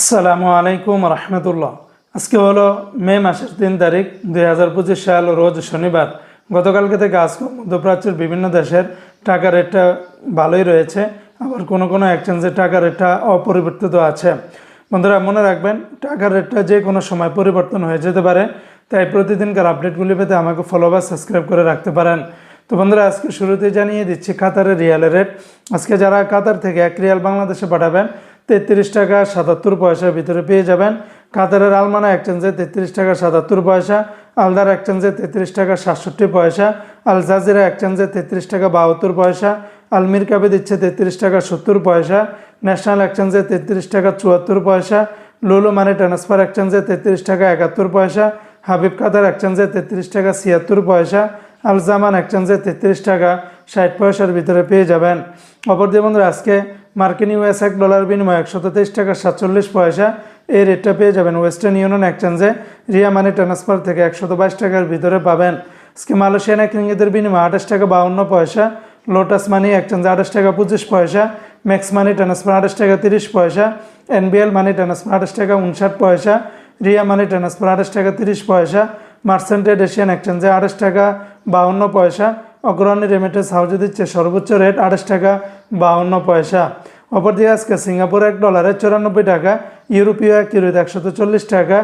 আসসালামু আলাইকুম রহমতুল্লাহ। আজকে হলো মে মাসের তিন তারিখ, দুই হাজার পঁচিশ সাল, রোজ শনিবার। গতকালকে থেকে আজকে মধ্যপ্রাচ্যের বিভিন্ন দেশের টাকা রেটটা ভালোই রয়েছে, আবার কোনো কোনো এক্সচেঞ্জের টাকা রেটটা অপরিবর্তিত আছে। বন্ধুরা, মনে রাখবেন টাকার রেটটা যে কোনো সময় পরিবর্তন হয়ে যেতে পারে, তাই প্রতিদিনকার আপডেটগুলি পেতে আমাকে ফলো বা সাবস্ক্রাইব করে রাখতে পারেন। তো বন্ধুরা, আজকে শুরুতে জানিয়ে দিচ্ছি, কাতারের রিয়ালের রেট আজকে যারা কাতার থেকে এক রিয়াল বাংলাদেশে পাঠাবেন তেত্রিশ টাকা সাতাত্তর পয়সার ভিতরে পেয়ে যাবেন। কাতারের আলমানা এক্সচেঞ্জে তেত্রিশ টাকা সাতাত্তর পয়সা, আলদার এক্সচেঞ্জে তেত্রিশ টাকা সাতষট্টি পয়সা, আল জাজিরা এক্সচেঞ্জে তেত্রিশ টাকা বাহাত্তর পয়সা আলমির কাপে দিচ্ছে তেত্রিশ টাকা সত্তর পয়সা ন্যাশনাল এক্সচেঞ্জে তেত্রিশ টাকা চুয়াত্তর পয়সা, লোলো মানি ট্রান্সফার এক্সচেঞ্জে তেত্রিশ টাকা একাত্তর পয়সা, হাবিব কাতার এক্সচেঞ্জে তেত্রিশ টাকা ছিয়াত্তর পয়সা আলজামান এক্সচেঞ্জে তেত্রিশ টাকা ষাট পয়সার ভিতরে পেয়ে যাবেন। অপরদিকে বন্ধুরা, আজকে মার্কিন ইউএস এক ডলার বিনিময় একশো তেইশ টাকা সাতচল্লিশ পয়সা। এই রেটটা পেয়ে যাবেন ওয়েস্টার্ন ইউনিয়ন এক্সচেঞ্জে। রিয়া মানি ট্রান্সফার থেকে একশত বাইশ টাকার ভিতরে পাবেন। আজকে মালয়েশিয়ান এক রিঙ্গিতের বিনিময় আঠাশ টাকা বাউন্ন পয়সা। লোটাস মানি এক্সচেঞ্জে আঠাশ টাকা পঁচিশ পয়সা। ম্যাক্স মানি ট্রান্সফার আঠাশ টাকা তিরিশ পয়সা। এনবিএল মানি ট্রান্সফার আঠাশ টাকা উনষাট পয়সা। রিয়া মানি ট্রান্সফার আঠাশ টাকা তিরিশ পয়সা। মার্সেন্টেড এশিয়ান এক্সচেঞ্জে আঠাশ টাকা বাউন্ন পয়সা। অগ্রণী রেমিটেন্স হাউজে দিচ্ছে সর্বোচ্চ রেট আঠাশ টাকা বাউন্ন পয়সা। অপরদিকে আজকে সিঙ্গাপুর এক ডলারে চুরানব্বই টাকা, ইউরোপীয় এক ইউরোতে একশত চল্লিশ টাকা,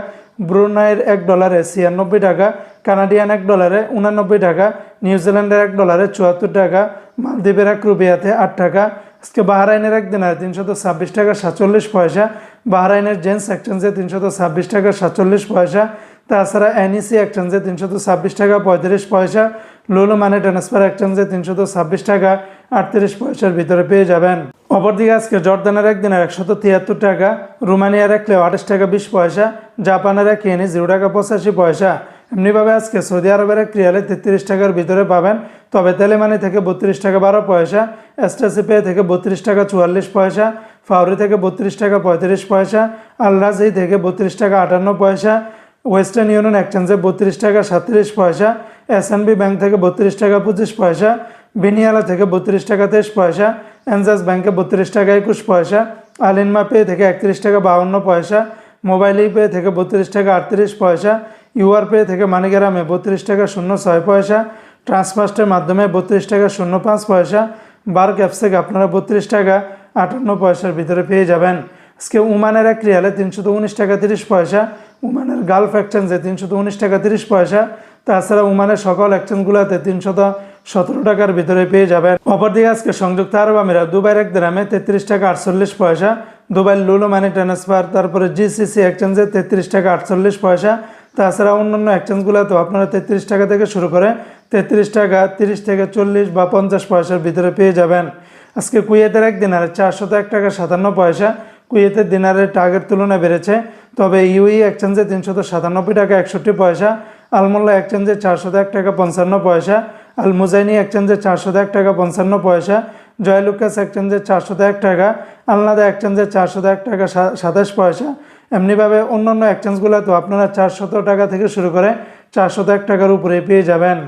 ব্রুনাইয়ের এক ডলারে ছিয়ানব্বই টাকা, কানাডিয়ান এক ডলারে উনানব্বই টাকা নিউজিল্যান্ডের এক ডলারে চুয়াত্তর টাকা, মালদ্বীপের এক রুপিয়াতে আট টাকা। আজকে বাহরাইনের এক দিনারে তিনশত ছাব্বিশ টাকা সাতচল্লিশ পয়সা, বাহরাইনের জেন্স এক্সচেঞ্জে তিনশত ছাব্বিশ টাকা সাতচল্লিশ পয়সা, তাছাড়া এনইসি এক্সচেঞ্জে তিনশত ছাব্বিশ টাকা পঁয়ত্রিশ পয়সা লুলু মানে ট্রান্সফার এক্সচেঞ্জে তিনশত ছাব্বিশ টাকা, আটত্রিশ পয়সার ভিতরে পেয়ে যাবেন। অপরদিকে আজকে জর্দানের একদিনের একশত তিয়াত্তর টাকা, রোমানিয়ার এক লেও আঠাশ টাকা বিশ পয়সা, জাপানের এক এনে জিরো টাকা পঁচাশি পয়সা। এমনিভাবে আজকে সৌদি আরবের এক রিয়ালে তেত্রিশ টাকার ভিতরে পাবেন, তবে তেলেমানি থেকে বত্রিশ টাকা বারো পয়সা এসটাসি পে থেকে বত্রিশ টাকা চুয়াল্লিশ পয়সা, ফাউরি থেকে বত্রিশ টাকা পঁয়ত্রিশ পয়সা আলরাজি থেকে বত্রিশ টাকা আটান্ন পয়সা ওয়েস্টার্ন ইউনিয়ন এক্সচেঞ্জে বত্রিশ টাকা, সাতত্রিশ পয়সা। এসএনবি ব্যাংক থেকে বত্রিশ টাকা, পঁচিশ পয়সা। বিনিয়ালা থেকে বত্রিশ টাকা, তেইশ পয়সা। এনজাস ব্যাংকে বত্রিশ টাকা, একুশ পয়সা। আলিনমা পে থেকে একত্রিশ টাকা, বাউন্ন পয়সা। মোবাইল পে থেকে বত্রিশ টাকা, আটত্রিশ পয়সা। ইউআর পে থেকে মানিগ্রামে বত্রিশ টাকা, শূন্য ছয় পয়সা। ট্রান্সফার্স্টের মাধ্যমে বত্রিশ টাকা, শূন্য পাঁচ পয়সা। বার অ্যাপস থেকে আপনারা বত্রিশ টাকা, আটান্ন পয়সার ভিতরে পেয়ে যাবেন। আজকে উমানের এক রিয়ালে তিনশত উনিশ টাকা, তিরিশ পয়সা। উমানের গালফ এক্সচেঞ্জে তিনশত উনিশ টাকা তিরিশ পয়সা। তাছাড়া উমানের সকল এক্সচেঞ্জগুলোতে তিনশত সতেরো টাকার ভিতরে পেয়ে যাবেন। অপরদিকে আজকে সংযুক্ত আরব আমিরাত দুবাইয়ের এক গ্রামে তেত্রিশ টাকা আটচল্লিশ পয়সা দুবাই লুলো মানি ট্রান্সফার তারপরে জিসিসি এক্সচেঞ্জে তেত্রিশ টাকা আটচল্লিশ পয়সা। তাছাড়া অন্যান্য এক্সচেঞ্জগুলোতেও আপনারা তেত্রিশ টাকা থেকে শুরু করে তেত্রিশ টাকা তিরিশ থেকে চল্লিশ বা পঞ্চাশ পয়সার ভিতরে পেয়ে যাবেন। আজকে কুয়েতের একদিন আর চারশত এক টাকা সাতান্ন পয়সা কুয়েতের দিনারের টাগের তুলনায় বেড়েছে। তবে ইউই এক্সচেঞ্জে তিনশত সাতানব্বই টাকা একষট্টি পয়সা, আলমোল্লা এক্সচেঞ্জে চারশত এক টাকা পঞ্চান্ন পয়সা আল মুজাইনি এক্সচেঞ্জে চারশত এক টাকা পঞ্চান্ন পয়সা, জয়লুকাস এক্সচেঞ্জে চারশত এক টাকা, আলনাদা এক্সচেঞ্জে চারশত এক টাকা সাতাশ পয়সা। এমনিভাবে অন্যান্য এক্সচেঞ্জগুলোতেও আপনারা চারশত টাকা থেকে শুরু করে চারশত এক টাকার উপরে পেয়ে যাবেন।